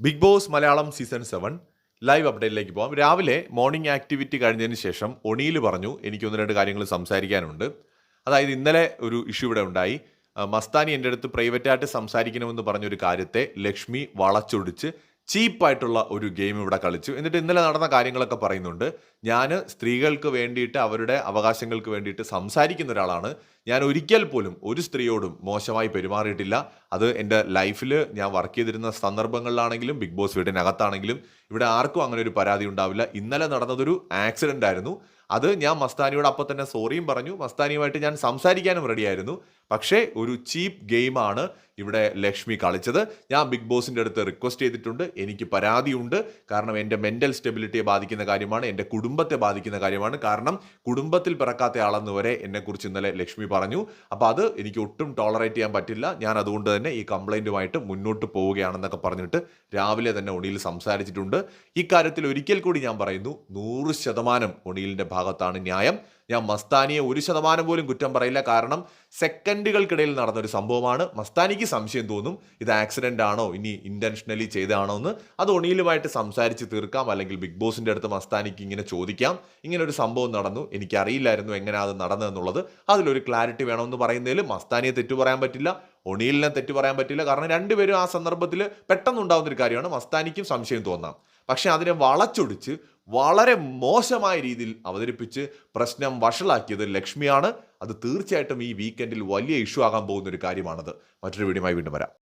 Big boss Malayalam season seven live അപ്ഡേറ്റിലേക്ക് പോകാം. രാവിലെ morning activity കഴിഞ്ഞതിന് ശേഷം ഒണിയിൽ പറഞ്ഞു എനിക്ക് ഒന്ന് രണ്ട് കാര്യങ്ങൾ സംസാരിക്കാനുണ്ട്. അതായത് ഇന്നലെ ഒരു ഇഷ്യൂ ഇവിടെ ഉണ്ടായി. മസ്താനി എന്റെ അടുത്ത് പ്രൈവറ്റായിട്ട് സംസാരിക്കണമെന്ന് പറഞ്ഞൊരു കാര്യത്തെ ലക്ഷ്മി വളച്ചൊടിച്ച് ചീപ്പായിട്ടുള്ള ഒരു ഗെയിം ഇവിടെ കളിച്ചു. എന്നിട്ട് ഇന്നലെ നടന്ന കാര്യങ്ങളൊക്കെ പറയുന്നുണ്ട്. ഞാൻ സ്ത്രീകൾക്ക് വേണ്ടിയിട്ട് അവരുടെ അവകാശങ്ങൾക്ക് വേണ്ടിയിട്ട് സംസാരിക്കുന്ന ഒരാളാണ്. ഞാൻ ഒരിക്കൽ പോലും ഒരു സ്ത്രീയോടും മോശമായി പെരുമാറിയിട്ടില്ല. അത് എന്റെ ലൈഫിൽ ഞാൻ വർക്ക് ചെയ്തിരുന്ന സന്ദർഭങ്ങളിലാണെങ്കിലും ബിഗ് ബോസ് വീടിനകത്താണെങ്കിലും ഇവിടെ ആർക്കും അങ്ങനെ ഒരു പരാതി ഉണ്ടാവില്ല. ഇന്നലെ നടന്നതൊരു ആക്സിഡന്റ് ആയിരുന്നു. അത് ഞാൻ മസ്താനിയോട് അപ്പം തന്നെ സോറിയും പറഞ്ഞു. മസ്താനിയുമായിട്ട് ഞാൻ സംസാരിക്കാനും റെഡിയായിരുന്നു പക്ഷേ ഒരു ചീപ്പ് ഗെയിമാണ് ഇവിടെ ലക്ഷ്മി കളിച്ചത്. ഞാൻ ബിഗ് ബോസിന്റെ അടുത്ത് റിക്വസ്റ്റ് ചെയ്തിട്ടുണ്ട്. എനിക്ക് പരാതിയുണ്ട്. കാരണം എന്റെ മെന്റൽ സ്റ്റെബിലിറ്റിയെ ബാധിക്കുന്ന കാര്യമാണ്. എന്റെ കുടുംബത്തെ ബാധിക്കുന്ന കാര്യമാണ്. കാരണം കുടുംബത്തിൽ പിറക്കാത്ത ആളെന്ന് വരെ എന്നെക്കുറിച്ച് ഇന്നലെ ലക്ഷ്മി പറഞ്ഞു. അപ്പോൾ അത് എനിക്ക് ഒട്ടും ടോളറേറ്റ് ചെയ്യാൻ പറ്റില്ല. ഞാൻ അതുകൊണ്ട് തന്നെ ഈ കംപ്ലൈന്റുമായിട്ട് മുന്നോട്ട് പോവുകയാണെന്നൊക്കെ പറഞ്ഞിട്ട് രാവിലെ തന്നെ ഒടിയിൽ സംസാരിച്ചിട്ടുണ്ട്. ഇക്കാര്യത്തിൽ ഒരിക്കൽ കൂടി ഞാൻ പറയുന്നു നൂറ് ശതമാനം ഒണിയിലിന്റെ ഭാഗത്താണ് ന്യായം. ഞാൻ മസ്താനിയെ ഒരു ശതമാനം പോലും കുറ്റം പറയില്ല. കാരണം സെക്കൻഡുകൾക്കിടയിൽ നടന്ന ഒരു സംഭവമാണ്. മസ്താനിക്ക് സംശയം തോന്നും ഇത് ആക്സിഡന്റ് ആണോ ഇനി ഇന്റൻഷനലി ചെയ്തതാണോ എന്ന്. അത് ഒണിയിലുമായിട്ട് സംസാരിച്ച് തീർക്കാം അല്ലെങ്കിൽ ബിഗ് ബോസിന്റെ അടുത്ത് മസ്താനിക്ക് ഇങ്ങനെ ചോദിക്കാം. ഇങ്ങനെ ഒരു സംഭവം നടന്നു. എനിക്കറിയില്ലായിരുന്നു എങ്ങനെ അത് നടന്നതെന്നുള്ളത്. അതിലൊരു ക്ലാരിറ്റി വേണമെന്ന് പറയുന്നതിൽ മസ്താനിയെ തെറ്റു പറയാൻ പറ്റില്ല. ഒണിയിലിനെ തെറ്റു പറയാൻ പറ്റില്ല. കാരണം രണ്ടുപേരും ആ സന്ദർഭത്തിൽ പെട്ടെന്നുണ്ടാകുന്ന ഒരു കാര്യമാണ്. മസ്താനിക്കും സംശയം തോന്നാം. പക്ഷേ അതിനെ വളച്ചൊടിച്ച് വളരെ മോശമായ രീതിയിൽ അവതരിപ്പിച്ച് പ്രശ്നം വഷളാക്കിയത് ലക്ഷ്മിയാണ്. അത് തീർച്ചയായിട്ടും ഈ വീക്കെൻഡിൽ വലിയ ഇഷ്യൂ ആകാൻ പോകുന്ന ഒരു കാര്യമാണത്. മറ്റൊരു വീഡിയോയുമായി വീണ്ടും വരാം.